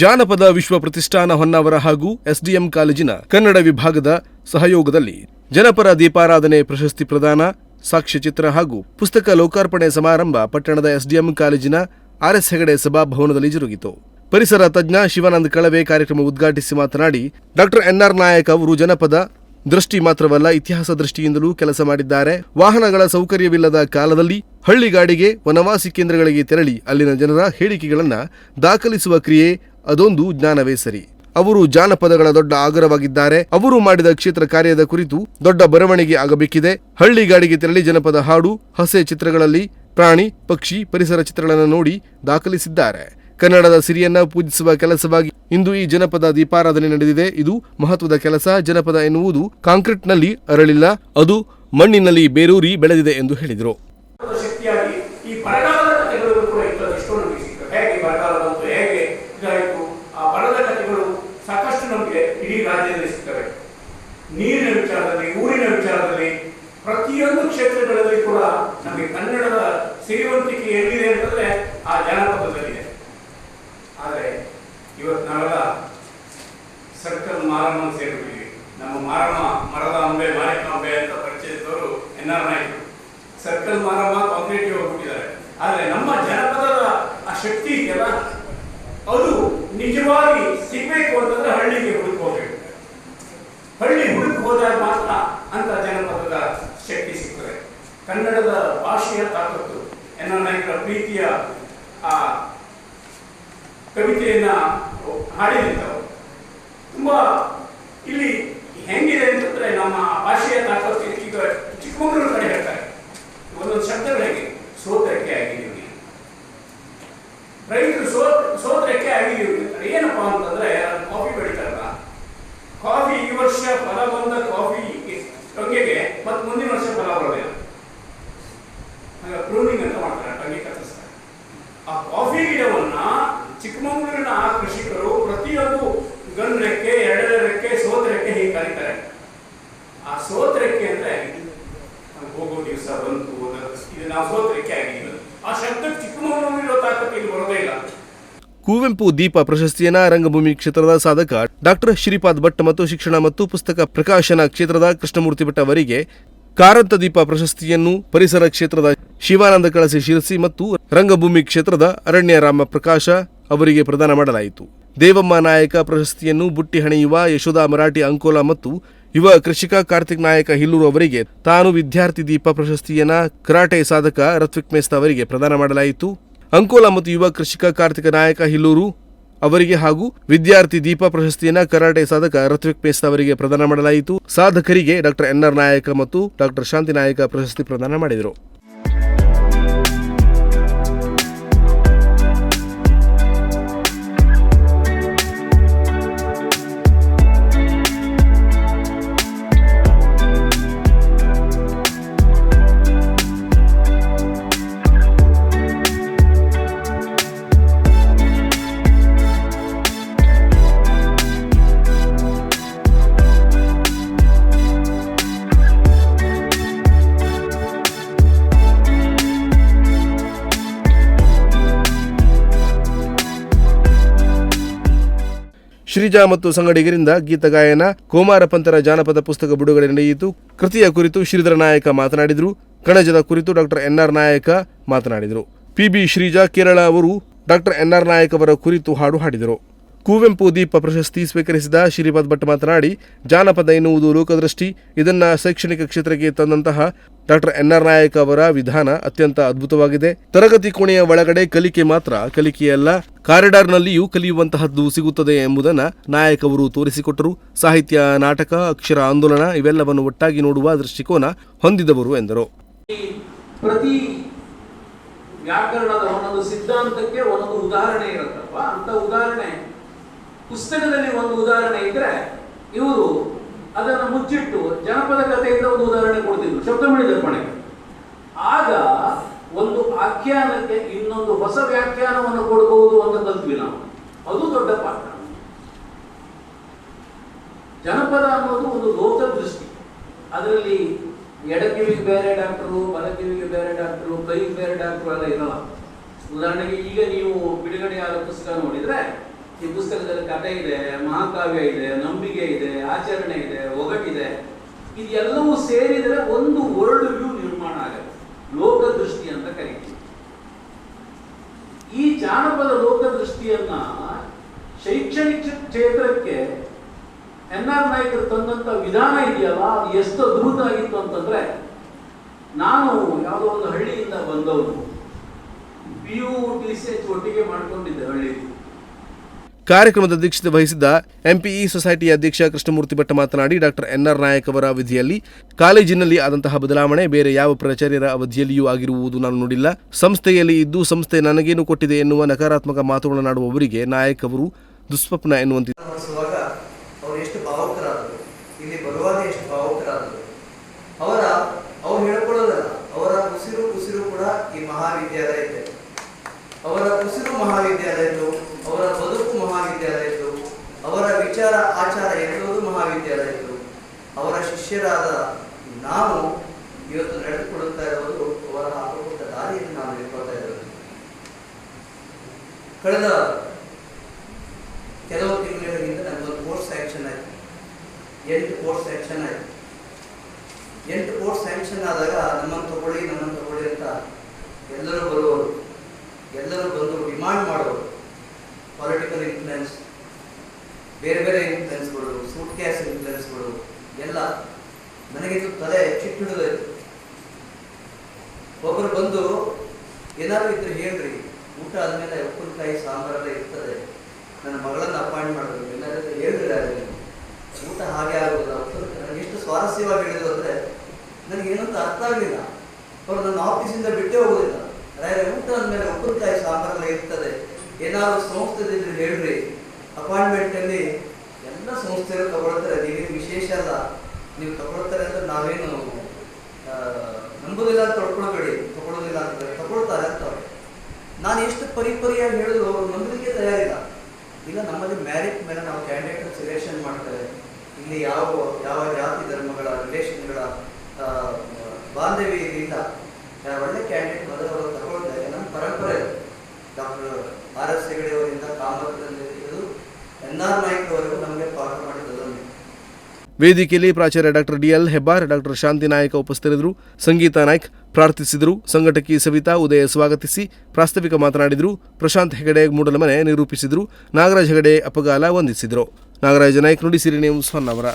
ಜಾನಪದ ವಿಶ್ವ ಪ್ರತಿಷ್ಠಾನ ಹೊನ್ನಾವರ ಹಾಗೂ ಎಸ್ಡಿಎಂ ಕಾಲೇಜಿನ ಕನ್ನಡ ವಿಭಾಗದ ಸಹಯೋಗದಲ್ಲಿ ಜನಪರ ದೀಪಾರಾಧನೆ ಪ್ರಶಸ್ತಿ ಪ್ರದಾನ, ಸಾಕ್ಷ್ಯಚಿತ್ರ ಹಾಗೂ ಪುಸ್ತಕ ಲೋಕಾರ್ಪಣೆ ಸಮಾರಂಭ ಪಟ್ಟಣದ ಎಸ್ಡಿಎಂ ಕಾಲೇಜಿನ ಆರ್ಎಸ್ ಹೆಗಡೆ ಸಭಾಭವನದಲ್ಲಿ ಜರುಗಿತು. ಪರಿಸರ ತಜ್ಞ ಶಿವಾನಂದ ಕಳವೆ ಕಾರ್ಯಕ್ರಮ ಉದ್ಘಾಟಿಸಿ ಮಾತನಾಡಿ, ಡಾಕ್ಟರ್ ಎನ್ಆರ್ ನಾಯಕ್ ಅವರು ಜನಪದ ದೃಷ್ಟಿ ಮಾತ್ರವಲ್ಲ, ಇತಿಹಾಸ ದೃಷ್ಟಿಯಿಂದಲೂ ಕೆಲಸ ಮಾಡಿದ್ದಾರೆ. ವಾಹನಗಳ ಸೌಕರ್ಯವಿಲ್ಲದ ಕಾಲದಲ್ಲಿ ಹಳ್ಳಿಗಾಡಿಗೆ ವನವಾಸಿ ಕೇಂದ್ರಗಳಿಗೆ ತೆರಳಿ ಅಲ್ಲಿನ ಜನರ ಹೇಳಿಕೆಗಳನ್ನು ದಾಖಲಿಸುವ ಕ್ರಿಯೆ ಅದೊಂದು ಜ್ಞಾನವೇ ಸರಿ. ಅವರು ಜಾನಪದಗಳ ದೊಡ್ಡ ಆಗರವಾಗಿದ್ದಾರೆ ಅವರು ಮಾಡಿದ ಕ್ಷೇತ್ರ ಕಾರ್ಯದ ಕುರಿತು ದೊಡ್ಡ ಬರವಣಿಗೆ ಆಗಬೇಕಿದೆ. ಹಳ್ಳಿಗಾಡಿಗೆ ತೆರಳಿ ಜನಪದ ಹಾಡು, ಹಸೆ ಚಿತ್ರಗಳಲ್ಲಿ ಪ್ರಾಣಿ, ಪಕ್ಷಿ, ಪರಿಸರ ಚಿತ್ರಗಳನ್ನು ನೋಡಿ ದಾಖಲಿಸಿದ್ದಾರೆ. ಕನ್ನಡದ ಸಿರಿಯನ್ನ ಪೂಜಿಸುವ ಕೆಲಸವಾಗಿ ಇಂದು ಈ ಜನಪದ ದೀಪಾರಾಧನೆ ನಡೆದಿದೆ. ಇದು ಮಹತ್ವದ ಕೆಲಸ. ಜನಪದ ಎನ್ನುವುದು ಕಾಂಕ್ರೀಟ್ನಲ್ಲಿ ಅರಳಿಲ್ಲ. ಅದು ಮಣ್ಣಿನಲ್ಲಿ ಬೇರೂರಿ ಬೆಳೆದಿದೆ ಎಂದು ಹೇಳಿದರು. ಶಕ್ತಿ ಇದೆಯಲ್ಲ, ಅದು ನಿಜವಾಗಿ ಸಿಗ್ಬೇಕು ಅಂತಂದ್ರೆ ಹಳ್ಳಿಗೆ ಹುಡುಕೋಬೇಕು ಹಳ್ಳಿ ಹುಡುಕಿ ಹೋದಾಗ ಮಾತ್ರ ಅಂತ ಜನಪದದ ಶಕ್ತಿ ಸಿಗ್ತದೆ. ಕನ್ನಡದ ಭಾಷೆಯ ತಾಕತ್ತು ಎನ್ನ ನಾಯಕರ ಪ್ರೀತಿಯ, ಆ, ಕವಿತೆಯನ್ನ ಹಾಡಿದಂಥವು ತುಂಬಾ ಇಲ್ಲಿ ಹೆಂಗಿದೆ ಅಂತಂದ್ರೆ ನಮ್ಮ ಭಾಷೆಯ ತಾಕತ್ತು ಈಗ ಚಿಕ್ಕಮಗಳೂರು ಕಡೆ ಹೇಳ್ತಾರೆ. ಒಂದೊಂದು ಶಬ್ದಗಳಿಗೆ ಹೇಗೆ ಸೋತ್ರಕ್ಕೆ ಆಗಿದ್ದೀವಿ ರೈತರು ಸೋತ್ ಸೋತ್ರಕ್ಕೆ ಇರುತ್ತೆ. ಏನಪ್ಪಾ ಅಂತಂದ್ರೆ ಕಾಫಿ ಬೆಳಿತಾರಲ್ಲ. ಕಾಫಿ ಈ ವರ್ಷ ಫಲ ಬಂದ ಕಾಫಿ ಟೊಂಗೆಗೆ ಮತ್ತೆ ಮುಂದಿನ ವರ್ಷ ಫಲ ಬರೋದಿಲ್ಲ ಪ್ರೂನಿಂಗ್ ಅಂತ ಮಾಡ್ತಾರೆ ಟೊಂಗೆ ಕತ್ತರಿಸ್ತಾರೆ ಆ ಕಾಫಿ ಗಿಡವನ್ನ ಚಿಕ್ಕಮಗಳೂರಿನ ಆ ಕೃಷಿಕರು ಪ್ರತಿಯೊಂದು ಗಂಡು ರೆಕ್ಕೆ ಎರಡನೇ ರೆಕ್ಕೆ ಸೋತ ರೆಕ್ಕೆ ಹೀಗೆ ಕರೀತಾರೆ. ಆ ಸೋತ ರೆಕ್ಕೆ ಅಂದ್ರೆ, ಹೋಗೋ ದಿವಸ ಬಂತು ಇದು ನಾವು ಸೋತ ರೆಕ್ಕೆ ಆಗಿದ್ದೀವಿ ಆ ಶಬ್ದಕ್ಕೆ ಕುವೆಂಪು ದೀಪ ಪ್ರಶಸ್ತಿಯನ್ನ ರಂಗಭೂಮಿ ಕ್ಷೇತ್ರದ ಸಾಧಕ ಡಾಕ್ಟರ್ ಶ್ರೀಪಾದ್ ಭಟ್ ಮತ್ತು ಶಿಕ್ಷಣ ಮತ್ತು ಪುಸ್ತಕ ಪ್ರಕಾಶನ ಕ್ಷೇತ್ರದ ಕೃಷ್ಣಮೂರ್ತಿ ಭಟ್ ಅವರಿಗೆ ಕಾರಂತ ದೀಪ ಪ್ರಶಸ್ತಿಯನ್ನು ಪರಿಸರ ಕ್ಷೇತ್ರದ ಶಿವಾನಂದ ಕಳಸಿ ಶಿರಸಿ ಮತ್ತು ರಂಗಭೂಮಿ ಕ್ಷೇತ್ರದ ಅರಣ್ಯ ರಾಮ ಪ್ರಕಾಶ ಅವರಿಗೆ ಪ್ರದಾನ ಮಾಡಲಾಯಿತು. ದೇವಮ್ಮ ನಾಯಕ ಪ್ರಶಸ್ತಿಯನ್ನು ಬುಟ್ಟಿ ಹಣೆಯುವ ಯಶೋಧ ಮರಾಠಿ ಅಂಕೋಲ ಮತ್ತು ಯುವ ಕೃಷಿಕ ಕಾರ್ತಿಕ್ ನಾಯಕ ಹಿಲ್ಲೂರು ಅವರಿಗೆ ತಾನು ವಿದ್ಯಾರ್ಥಿ ದೀಪ ಪ್ರಶಸ್ತಿಯನ್ನ ಕರಾಟೆ ಸಾಧಕ ರತ್ವಿಕ್ ಮೇಸ್ತಾ ಅವರಿಗೆ ಪ್ರದಾನ ಮಾಡಲಾಯಿತು. ಅಂಕೋಲ ಮತ್ತು ಯುವ ಕೃಷಿಕ ಕಾರ್ತಿಕ ನಾಯಕ ಹಿಲ್ಲೂರು ಅವರಿಗೆ ಹಾಗೂ ವಿದ್ಯಾರ್ಥಿ ದೀಪ ಪ್ರಶಸ್ತಿಯನ್ನ ಕರಾಟೆ ಸಾಧಕ ರತ್ವಿಕ್ ಮೇಸ್ತಾ ಅವರಿಗೆ ಪ್ರದಾನ ಮಾಡಲಾಯಿತು. ಸಾಧಕರಿಗೆ ಡಾಕ್ಟರ್ ಎನ್ಆರ್ ನಾಯಕ ಮತ್ತು ಡಾಕ್ಟರ್ ಶಾಂತಿ ನಾಯಕ ಪ್ರಶಸ್ತಿ ಪ್ರದಾನ ಮಾಡಿದರು. ಶ್ರೀಜಾ ಮತ್ತು ಸಂಗಡಿಗರಿಂದ ಗೀತಗಾಯನ ಕೋಮಾರ ಪಂತರ ಜಾನಪದ ಪುಸ್ತಕ ಬಿಡುಗಡೆ ನಡೆಯಿತು. ಕೃತಿಯ ಕುರಿತು ಶ್ರೀಧರ ನಾಯಕ ಮಾತನಾಡಿದರು. ಕಣಜದ ಕುರಿತು ಡಾಕ್ಟರ್ ಎನ್ಆರ್ ನಾಯಕ ಮಾತನಾಡಿದರು. ಪಿಬಿ ಶ್ರೀಜಾ ಕೇರಳ ಅವರು ಡಾಕ್ಟರ್ ಎನ್ಆರ್ ನಾಯಕ್ ಅವರ ಕುರಿತು ಹಾಡು ಹಾಡಿದರು. ಕುವೆಂಪು ದೀಪ ಪ್ರಶಸ್ತಿ ಸ್ವೀಕರಿಸಿದ ಶ್ರೀಪಾದ್ ಭಟ್ ಮಾತನಾಡಿ, ಜಾನಪದ ಎನ್ನುವುದು ಲೋಕದೃಷ್ಟಿ, ಇದನ್ನು ಶೈಕ್ಷಣಿಕ ಕ್ಷೇತ್ರಕ್ಕೆ ತಂದಂತಹ ಡಾಕ್ಟರ್ ಎನ್ ಆರ್ ನಾಯಕ್ ಅವರ ವಿಧಾನ ಅತ್ಯಂತ ಅದ್ಭುತವಾಗಿದೆ. ತರಗತಿ ಕೋಣೆಯ ಒಳಗಡೆ ಕಲಿಕೆ ಮಾತ್ರ ಕಲಿಕೆಯಲ್ಲ ಕಾರಿಡಾರ್ನಲ್ಲಿಯೂ ಕಲಿಯುವಂತಹದ್ದು ಸಿಗುತ್ತದೆ ಎಂಬುದನ್ನು ನಾಯಕ್ ಅವರು ತೋರಿಸಿಕೊಟ್ಟರು. ಸಾಹಿತ್ಯ, ನಾಟಕ, ಅಕ್ಷರ ಆಂದೋಲನ ಇವೆಲ್ಲವನ್ನು ಒಟ್ಟಾಗಿ ನೋಡುವ ದೃಷ್ಟಿಕೋನ ಹೊಂದಿದವರು ಎಂದರು. ಪ್ರತಿ ವ್ಯಾಕರಣದ ಒಂದೊಂದು ಸಿದ್ಧಾಂತಕ್ಕೆ ಒಂದೊಂದು ಉದಾಹರಣೆ ಇರುತ್ತಲ್ವಾ ಅಂತ ಉದಾಹರಣೆ ಪುಸ್ತಕದಲ್ಲಿ ಒಂದು ಉದಾಹರಣೆ ಇದ್ರೆ ಇವರು ಅದನ್ನು ಮುಚ್ಚಿಟ್ಟು ಜನಪದ ಕಥೆಯಿಂದ ಒಂದು ಉದಾಹರಣೆ ಕೊಡ್ತಿದ್ರು ಶಬ್ದಮಣಿ ದರ್ಪಣೆಗೆ ಆಗ ಒಂದು ಆಖ್ಯಾನಕ್ಕೆ ಇನ್ನೊಂದು ಹೊಸ ವ್ಯಾಖ್ಯಾನವನ್ನು ಕೊಡಬಹುದು ಅಂತ ಕಲ್ತ್ವಿ ನಾವು. ಅದು ದೊಡ್ಡ ಪಾತ್ರ ಜನಪದ ಅನ್ನೋದು ಒಂದು ಲೋಕ ದೃಷ್ಟಿ. ಅದರಲ್ಲಿ ಎಡಕಿವಿಗೆ ಬೇರೆ ಡಾಕ್ಟರು, ಬಲಕಿವಿಗೆ ಬೇರೆ ಡಾಕ್ಟರು, ಕೈಗೆ ಬೇರೆ ಡಾಕ್ಟರು ಎಲ್ಲ ಇರಲ್ಲ. ಉದಾಹರಣೆಗೆ ಈಗ ನೀವು ಬಿಡುಗಡೆಯಾದ ಪುಸ್ತಕ ನೋಡಿದ್ರೆ ಈ ಪುಸ್ತಕದಲ್ಲಿ ಕಥೆ ಇದೆ, ಮಹಾಕಾವ್ಯ ಇದೆ, ನಂಬಿಕೆ ಇದೆ, ಆಚರಣೆ ಇದೆ, ಒಗಟಿದೆ. ಇದೆಲ್ಲವೂ ಸೇರಿದರೆ ಒಂದು ವರ್ಲ್ಡ್ ವ್ಯೂ ನಿರ್ಮಾಣ ಆಗುತ್ತೆ. ಲೋಕದೃಷ್ಟಿ ಅಂತ ಕರಿತೀವಿ. ಈ ಜಾನಪದ ಲೋಕ ದೃಷ್ಟಿಯನ್ನ ಶೈಕ್ಷಣಿಕ ಕ್ಷೇತ್ರಕ್ಕೆ ಎನ್ ಆರ್ ನಾಯಕರು ತಂದಂತ ವಿಧಾನ ಇದೆಯಲ್ಲ, ಅದು ಎಷ್ಟು ಅದ್ಭುತ ಆಗಿತ್ತು ಅಂತಂದ್ರೆ, ನಾನು ಯಾವುದೋ ಒಂದು ಹಳ್ಳಿಯಿಂದ ಬಂದವನು P U T C H ಒಟ್ಟಿಗೆ ಮಾಡ್ಕೊಂಡಿದ್ದೆ ಹಳ್ಳಿ ಕಾರ್ಯಕ್ರಮದ ಅಧ್ಯಕ್ಷತೆ ವಹಿಸಿದ್ದ ಎಂಪಿಇ ಸೊಸೈಟಿ ಅಧ್ಯಕ್ಷ ಕೃಷ್ಣಮೂರ್ತಿ ಭಟ್ ಮಾತನಾಡಿ ಡಾಕ್ಟರ್ ಎನ್ಆರ್ ನಾಯಕ್ ಅವರ ಅವಧಿಯಲ್ಲಿ ಕಾಲೇಜಿನಲ್ಲಿ ಆದಂತಹ ಬದಲಾವಣೆ ಬೇರೆ ಯಾವ ಪ್ರಾಚಾರ್ಯರ ಅವಧಿಯಲ್ಲಿಯೂ ಆಗಿರುವುದು ನಾನು ನೋಡಿಲ್ಲ. ಸಂಸ್ಥೆಯಲ್ಲಿ ಇದ್ದು ಸಂಸ್ಥೆ ನನಗೇನು ಕೊಟ್ಟಿದೆ ಎನ್ನುವ ನಕಾರಾತ್ಮಕ ಮಾತುಗಳನ್ನಾಡುವವರಿಗೆ ನಾಯಕ್ ಅವರು ದುಸ್ವಪ್ನ ಎನ್ನುವಂತೆ ಮಾಡಿಸುವಾಗ ಅವರು ಎಷ್ಟು ಭಾವುಕರಾದರು ಇಲ್ಲಿ ಬರುವಾಗ ಎಷ್ಟು ಭಾವುಕರಾದರು ಅವರ ಅವ್ರು ಹೇಳ್ಕೊಳ್ಳೋದಲ್ಲ ಅವರ ಉಸಿರು ಉಸಿರು ಕೂಡ ಈ ಮಹಾವಿದ್ಯಾಲಯಕ್ಕೆ ಅವರ ಉಸಿರು ಮಹಾವಿದ್ಯಾಲಯದ್ದು ಅವರ ಬದುಕು ಮಹಾವಿದ್ಯಾಲಯದ್ದು ಅವರ ವಿಚಾರ ಆಚಾರ ಎನ್ನುವುದು ಮಹಾವಿದ್ಯಾಲಯದ್ದು ಅವರ ಶಿಷ್ಯರಾದ ನಾವು ಇವತ್ತು ನಡೆದುಕೊಳ್ಳುತ್ತಾ ಇರೋದು ಅವರ ಹಾಕಿಕೊಟ್ಟ ದಾರಿಯನ್ನು ನಾವು ನಡೆದುಕೊಳ್ತಾ ಇರೋದು ಕಳೆದ ಕೆಲವು ತಿಂಗಳಿಂದ ನನಗೊಂದು ಕೋರ್ಸ್ ಸ್ಯಾಂಕ್ಷನ್ ಆಯಿತು. ಎಂಟು ಕೋರ್ಸ್ ಸ್ಯಾಂಕ್ಷನ್ ಆಯಿತು. ಎಂಟು ಕೋರ್ಸ್ ಸ್ಯಾಂಕ್ಷನ್ ಆದಾಗ ನಮ್ಮನ್ನು ತಗೊಳ್ಳಿ ನಮ್ಮನ್ನು ತಗೊಳ್ಳಿ ಅಂತ ಎಲ್ಲರೂ ಬರುವವರು, ಎಲ್ಲರೂ ಬಂದು ಡಿಮಾಂಡ್ ಮಾಡೋರು ಪೊಲಿಟಿಕಲ್ ಇನ್ಫ್ಲುಯೆನ್ಸ್ ಬೇರೆ ಬೇರೆ ಇನ್ಫ್ಲುಯೆನ್ಸ್ಗಳು ಸೂಟ್ ಕ್ಯಾಸ್ ಇನ್ಫ್ಲುಯೆನ್ಸ್ಗಳು ಎಲ್ಲ ನನಗಿದು ತಲೆ ಚಿಟ್ಟಿಡಿದೋಯ್ತು ಒಬ್ಬರು ಬಂದು ಏನಾದರೂ ಇದ್ರೆ ಹೇಳ್ರಿ. ಊಟ ಆದಮೇಲೆ ಉಪ್ಪಿನಕಾಯಿ ಸಾಂಬಾರೆಲ್ಲ ಇರ್ತದೆ. ನನ್ನ ಮಗಳನ್ನ ಅಪಾಯಿಂಟ್ ಮಾಡಬೇಕು ಎಲ್ಲರೂ ಹೇಳಿದ್ರೆ. ಊಟ ಹಾಗೆ ಆಗೋದಿಲ್ಲ ಉಪ್ಪಿನ- ನನಗೆ ಎಷ್ಟು ಸ್ವಾರಸ್ಯವಾಗಿ ಹೇಳಿದ್ರು ಅಂದ್ರೆ ನನಗೆ ಏನಂತ ಅರ್ಥ ಆಗಲಿಲ್ಲ. ಅವರು ನನ್ನ ಆಫೀಸಿಂದ ಬಿಟ್ಟೇ ಹೋಗೋದಿಲ್ಲ. ರಾಯರೇ, ಊಟ ಅಂದಮೇಲೆ ಉಪ್ಪಿನಕಾಯಿ ಸಾಂಬಾರೆಲ್ಲ ಇರ್ತದೆ. ಏನಾದ್ರು ಸಂಸ್ಥೆ ಇದ್ರೆ ಹೇಳ್ರಿ. ಅಪಾಯಿಂಟ್ಮೆಂಟ್ ಅಲ್ಲಿ ಎಲ್ಲ ಸಂಸ್ಥೆಗಳು ತಗೊಳ್ತಾರೆ. ನೀವೇನು ವಿಶೇಷ ಅಲ್ಲ. ನೀವು ತಗೊಳ್ತಾರೆ ಅಂತ ನಾವೇನು ನಂಬುದಿಲ್ಲ ಅಂತ ತೊಳ್ಕೊಳ್ಬೇಡಿ. ತಗೊಳ್ಳೋದಿಲ್ಲ ಅಂತ. ತಗೊಳ್ತಾರೆ. ಅಂತ. ನಾನು ಎಷ್ಟು ಪರಿಪರಿಯಾಗಿ ಹೇಳಿದ್ರು ಅವರು ನಂಬಲಿಕ್ಕೆ ತಯಾರಿಲ್ಲ. ಇಲ್ಲ, ನಮ್ಮಲ್ಲಿ ಮ್ಯಾರಿಟ್ ಮೇಲೆ ನಾವು ಕ್ಯಾಂಡಿಡೇಟ್ ಸೆಲೆಕ್ಷನ್ ಮಾಡ್ತಾರೆ. ಇಲ್ಲಿ ಯಾವ ಯಾವ ಜಾತಿ ಧರ್ಮಗಳ ರಿಲೇಷನ್ಗಳ ಬಾಂಧವ್ಯ ಇಲ್ಲ ಒಳ್ಳೆ ಕ್ಯಾಂಡಿಡೇಟ್ ಮೊದಲು ಅವರು ತಗೊಳ್ತಾರೆ. ನಮ್ಮ ಪರಂಪರೆ ಡಾಕ್ಟರ್ ಆರ್ ಎಸ್ ಹೆಗಡೆ ಅವರಿಂದ ಕಾಮರಲ್ಲಿ ಹಿಡಿದು ಎನ್ ಆರ್ ನಾಯ್ಕವರೆಗೂ ನಮಗೆ ಪಾಠ ಮಾಡಿದ್ದದನ್ನೇ ವೇದಿಕೆಯಲ್ಲಿ ಪ್ರಾಚಾರ್ಯ doctor DL Hebbar, doctor Shanti Nayak ಉಪಸ್ಥಿತರಿದ್ದರು. ಸಂಗೀತಾ ನಾಯ್ಕ್ ಪ್ರಾರ್ಥಿಸಿದರು. ಸಂಘಟಕಿ ಸವಿತಾ ಉದಯ ಸ್ವಾಗತಿಸಿ ಪ್ರಾಸ್ತಾವಿಕ ಮಾತನಾಡಿದರು. ಪ್ರಶಾಂತ್ ಹೆಗಡೆ ಮೂಡಲಮನೆ ನಿರೂಪಿಸಿದರು. ನಾಗರಾಜ್ ಹೆಗಡೆ ಅಪಗಾಲ ವಂದಿಸಿದರು. ನಾಗರಾಜ ನಾಯ್ಕ್ ನುಡಿಸಿರಿ ನ್ಯೂಸ್ ಹೊನ್ನವರ.